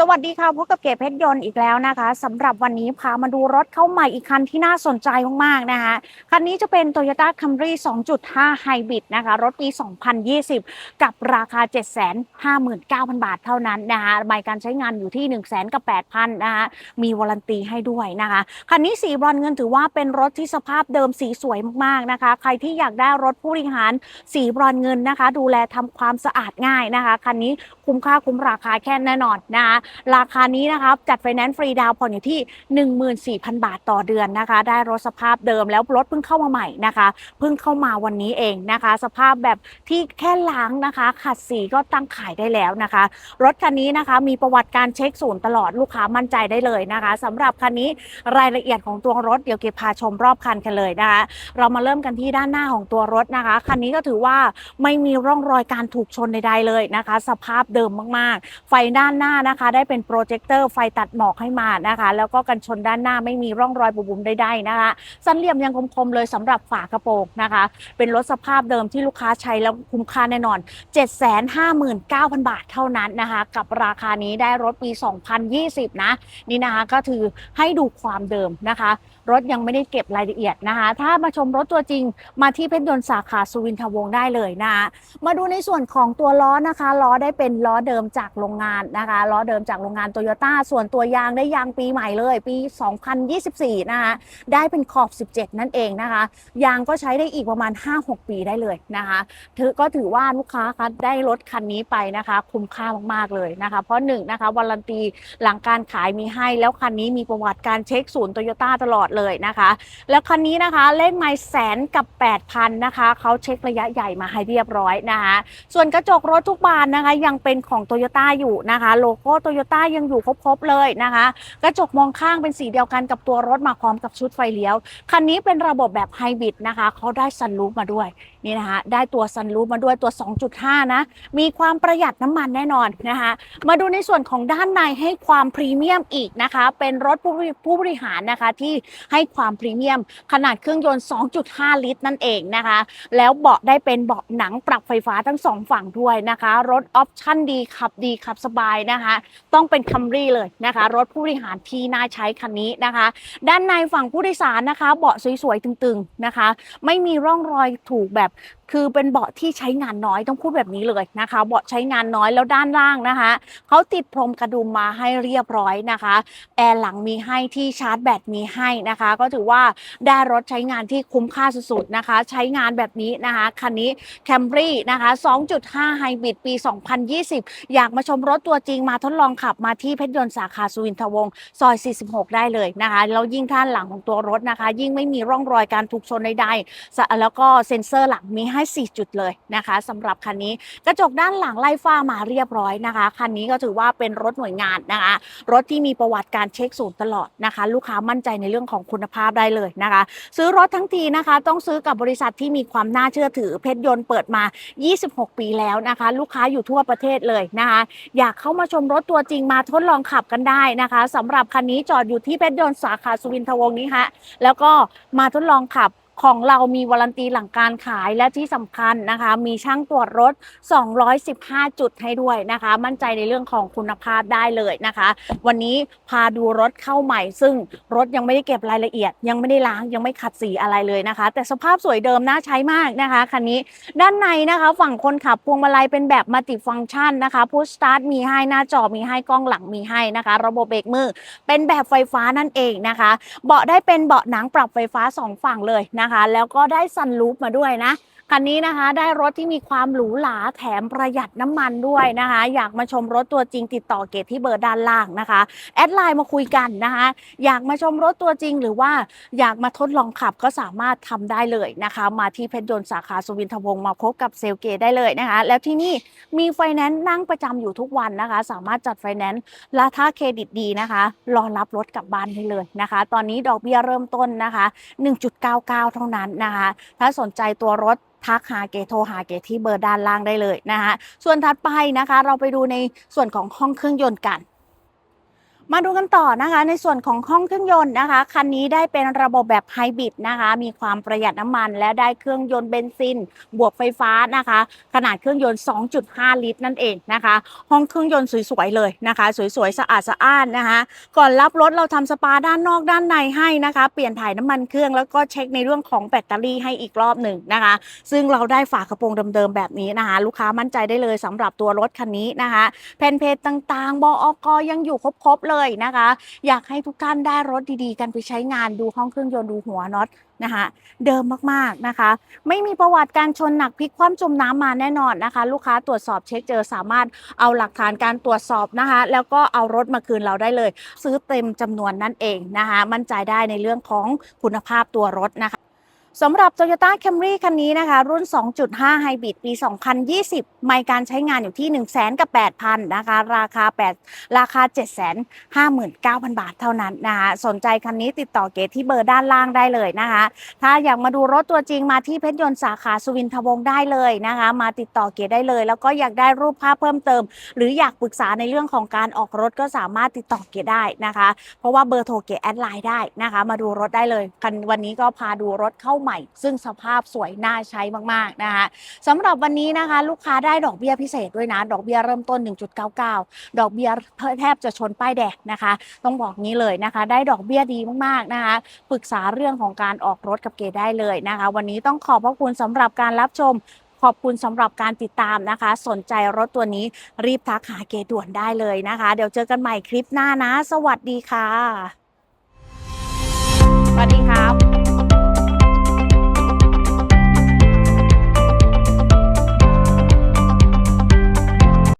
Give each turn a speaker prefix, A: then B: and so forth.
A: สวัสดีค่ะพบกับเก๋เพชรยนต์อีกแล้วนะคะสำหรับวันนี้พามาดูรถเข้าใหม่อีกคันที่น่าสนใจมากๆนะคะคันนี้จะเป็น Toyota Camry 2.5 Hybrid นะคะรถปี 2020 กับราคา 759,000 บาทเท่านั้นนะคะใบการใช้งานอยู่ที่ 1 0 0 0 0กับ8,000นะคะมีวารันตีให้ด้วยนะคะคันนี้สีบรอนเงินถือว่าเป็นรถที่สภาพเดิมสีสวยมากๆนะคะ ใครที่อยากได้รถผู้บริหารสีบรอนเงินนะคะ ดูแลทำความสะอาดง่ายนะคะคันนี้คุ้มค่าคุ้มราคาแค่แน่นอนนะคะราคานี้นะครับจัดไฟแนนซ์ฟรีดาวน์ผ่อนอยู่ที่ 14,000 บาทต่อเดือนนะคะ ได้รถสภาพเดิมแล้วรถเพิ่งเข้ามาใหม่นะคะ เพิ่งเข้ามาวันนี้เองนะคะ สภาพแบบที่แค่ล้างนะคะ ขัดสีก็ตั้งขายได้แล้วนะคะ รถคันนี้นะคะมีประวัติการเช็คศูนย์ตลอดลูกค้ามั่นใจได้เลยนะคะสำหรับคันนี้รายละเอียดของตัวรถเดี๋ยวเก็บพาชมรอบคันกันเลยนะคะ เรามาเริ่มกันที่ด้านหน้าของตัวรถนะคะคันนี้ก็ถือว่าไม่มีร่องรอยการถูกชนใดๆเลยนะคะ สภาพเดิมมากๆ ไฟด้านหน้านะคะได้เป็นโปรเจคเตอร์ไฟตัดหมอกให้มานะคะ แล้วก็กันชนด้านหน้าไม่มีร่องรอยบุบๆใดๆนะคะ สันเหลี่ยมยังคมๆเลยสำหรับฝากระโปรงนะคะ เป็นรถสภาพเดิมที่ลูกค้าใช้แล้วคุ้มค่าแน่นอน 759,000 บาทเท่านั้นนะคะ กับราคานี้ได้รถปี 2020 นะ นี่นะคะก็คือให้ดูความเดิมนะคะ รถยังไม่ได้เก็บรายละเอียดนะคะ ถ้ามาชมรถตัวจริงมาที่เพชรยนต์สาขาสุวินทวงศ์ได้เลยนะคะมาดูในส่วนของตัวล้อนะคะล้อได้เป็นล้อเดิมจากโรงงานนะคะล้อเดิมจากโรงงานโตโยต้าส่วนตัวยางได้ยางปีใหม่เลย ปี 2024 นะคะได้เป็นขอบ 17 นั่นเองนะคะ ยางก็ใช้ได้อีกประมาณ 5-6 ปีได้เลยนะคะถือก็ถือว่าลูกค้าคะได้รถคันนี้ไปนะคะ คุ้มค่ามาก ๆ เลยนะคะ เพราะหนึ่งนะคะวารันตีหลังการขายมีให้ แล้วคันนี้มีประวัติการเช็คศูนย์โตโยต้าตลอดเลยนะคะ แล้วคันนี้นะคะเลขไมล์แสนกับ 8,000 นะคะเขาเช็คระยะใหญ่มาให้เรียบร้อยนะคะส่วนกระจกรถทุกบานนะคะ ยังเป็นของโตโยต้าอยู่นะคะ โลโก้โตโยต้ายังอยู่ครบๆเลยนะคะ กระจกมองข้างเป็นสีเดียวกันกับตัวรถมาพร้อมกับชุดไฟเลี้ยว คันนี้เป็นระบบแบบไฮบริดนะคะเขาได้ซันรูฟมาด้วยนี่นะคะได้ตัวซันรูฟมาด้วยตัว 2.5 นะ มีความประหยัดน้ำมันแน่นอนนะคะ มาดูในส่วนของด้านในให้ความพรีเมียมอีกนะคะ เป็นรถผู้บริผู้บริหารนะคะที่ให้ความพรีเมียม ขนาดเครื่องยนต์ 2.5 ลิตรนั่นเองนะคะ แล้วเบาะได้เป็นเบาะหนังปรับไฟฟ้าทั้งสองฝั่งด้วยนะคะ รถออปชั่นดีขับดีขับสบายนะคะ ต้องเป็นคัมรี่เลยนะคะ รถผู้บริหารที่น่าใช้คันนี้นะคะ ด้านในฝั่งผู้โดยสารนะคะ เบาะสวยๆตึงๆนะคะ ไม่มีร่องรอยถูกแบบ step คือเป็นเบาะที่ใช้งานน้อยต้องพูดแบบนี้เลยนะคะ เบาะใช้งานน้อยแล้วด้านล่างนะคะเขาติดพรมกระดุมมาให้เรียบร้อยนะคะแอร์หลังมีให้ที่ชาร์จแบตมีให้นะคะ ก็ถือว่าได้รถใช้งานที่คุ้มค่าสุดๆนะคะ ใช้งานแบบนี้นะคะคันนี้ Camry นะคะ 2.5 Hybrid ปี 2020 อยากมาชมรถตัวจริงมาทดลองขับมาที่เพชรยนต์สาขาสุวินทวงศ์ซอย 46 ได้เลยนะคะแล้วยิ่งท่านหลังของตัวรถนะคะ ยิ่งไม่มีร่องรอยการถูกชนใดๆแล้วก็เซ็นเซอร์หลังมีให้ให้ 4 จุดเลยนะคะสำหรับคันนี้กระจกด้านหลังไล่ฟ้ามาเรียบร้อยนะคะ คันนี้ก็ถือว่าเป็นรถหน่วยงานนะคะ รถที่มีประวัติการเช็คศูนย์ตลอดนะคะ ลูกค้ามั่นใจในเรื่องของคุณภาพได้เลยนะคะ ซื้อรถทั้งทีนะคะ ต้องซื้อกับบริษัทที่มีความน่าเชื่อถือเพชรยนต์เปิดมา 26 ปีแล้วนะคะ ลูกค้าอยู่ทั่วประเทศเลยนะคะ อยากเข้ามาชมรถตัวจริงมาทดลองขับกันได้นะคะสำหรับคันนี้จอดอยู่ที่เพชรยนต์สาขาสุวินทวงศ์นี้ฮะแล้วก็มาทดลองขับ ของเรามีวารันตีหลังการขายและที่สำคัญนะคะ มีช่างตรวจรถ 215 จุดให้ด้วยนะคะ มั่นใจในเรื่องของคุณภาพได้เลยนะคะ วันนี้พาดูรถเข้าใหม่ ซึ่งรถยังไม่ได้เก็บรายละเอียด ยังไม่ได้ล้างยังไม่ขัดสีอะไรเลยนะคะ แต่สภาพสวยเดิมน่าใช้มากนะคะคันนี้ด้านในนะคะฝั่งคนขับพวงมาลัยเป็นแบบมัลติฟังชันนะคะพุชสตาร์ทมีให้หน้าจอมีให้กล้องหลังมีให้นะคะ ระบบเบรกมือเป็นแบบไฟฟ้านั่นเองนะคะ เบาะได้เป็นเบาะหนังปรับไฟฟ้าสองฝั่งเลยนะคะแล้วก็ได้ซันรูปมาด้วยนะ คันนี้นะคะได้รถที่มีความหรูหราแถมประหยัดน้ำมันด้วยนะคะ อยากมาชมรถตัวจริงติดต่อเกตที่เบอร์ด้านล่างนะคะแอดไลน์มาคุยกันนะคะอยากมาชมรถตัวจริง หรือว่าอยากมาทดลองขับก็สามารถทำได้เลยนะคะ มาที่เพชรยนต์สาขาสุวินทวงศ์มาพบกับเซลเกตได้เลยนะคะ แล้วที่นี่มีไฟแนนซ์นั่งประจำอยู่ทุกวันนะคะ สามารถจัดไฟแนนซ์และถ้าเครดิตดีนะคะรอรับรถกลับบ้านได้เลยนะคะ ตอนนี้ดอกเบี้ยเริ่มต้นนะคะ 1.99 เท่านั้นนะคะ ถ้าสนใจตัวรถทักหาเกโทรหาเกที่เบอร์ด้านล่างได้เลยนะคะส่วนถัดไปนะคะ เราไปดูในส่วนของห้องเครื่องยนต์กัน มาดูกันต่อนะคะ ในส่วนของห้องเครื่องยนต์นะคะ คันนี้ได้เป็นระบบแบบไฮบริดนะคะ มีความประหยัดน้ำมันและได้เครื่องยนต์เบนซิน บวกไฟฟ้านะคะ ขนาดเครื่องยนต์ 2.5 ลิตร นั่นเองนะคะ ห้องเครื่องยนต์สวยๆเลยนะคะ สวยๆสะอาดสะอ้านนะคะ ก่อนรับรถเราทำสปาด้านนอกด้านในให้นะคะ เปลี่ยนถ่ายน้ำมันเครื่องแล้วก็เช็คในเรื่องของแบตเตอรี่ให้อีกรอบหนึ่งนะคะ ซึ่งเราได้ฝากระโปรงเดิมๆแบบนี้นะคะ ลูกค้ามั่นใจได้เลยสำหรับตัวรถคันนี้นะคะแผ่นเพจต่างๆ บออกยังอยู่ครบๆเลยนะคะ อยากให้ทุกท่านได้รถดีๆ กันไปใช้งานดูห้องเครื่องยนต์ดูหัวน็อตนะคะเดิมมากๆนะคะ ไม่มีประวัติการชนหนักพลิกคว่ำจมน้ำมาแน่นอนนะคะ ลูกค้าตรวจสอบเช็คเจอสามารถเอาหลักฐานการตรวจสอบนะคะ แล้วก็เอารถมาคืนเราได้เลย ซื้อเต็มจำนวนนั่นเองนะคะ มั่นใจได้ในเรื่องของคุณภาพตัวรถนะคะ สำหรับ Toyota Camry คันนี้นะคะ รุ่น 2.5 Hybrid ปี 2020 ไม่การใช้งานอยู่ที่ 1 0 0 0 0กับ8,000 นะคะ ราคา 8 ราคา 759,000 บาทเท่านั้นนะคะ สนใจคันนี้ติดต่อเกตที่เบอร์ด้านล่างได้เลยนะคะ ถ้าอยากมาดูรถตัวจริงมาที่เพชรยนต์สาขาสุวินทวงศ์ได้เลยนะคะ มาติดต่อเกตได้เลย แล้วก็อยากได้รูปภาพเพิ่มเติม หรืออยากปรึกษาในเรื่องของการออกรถก็สามารถติดต่อเกตได้นะคะ เพราะว่าเบอร์โทรเกตแอดไลน์ได้นะคะ มาดูรถได้เลยคันวันนี้ก็พาดูรถเข้าหม่ ซึ่งสภาพสวยน่าใช้มากๆนะคะสำหรับวันนี้นะคะลูกค้าได้ดอกเบี้ยพิเศษด้วยนะ ดอกเบี้ยเริ่มต้น 1.99 ดอกเบี้ยแทบจะชนป้ายแดงนะคะ ต้องบอกงี้เลยนะคะ ได้ดอกเบี้ยดีมากๆนะคะปรึกษาเรื่องของการออกรถกับเกได้เลยนะคะ วันนี้ต้องขอบพระคุณสำหรับการรับชมขอบคุณสำหรับการติดตามนะคะ สนใจรถตัวนี้รีบทักหาเกด่วนได้เลยนะคะ เดี๋ยวเจอกันใหม่คลิปหน้านะ สวัสดีค่ะ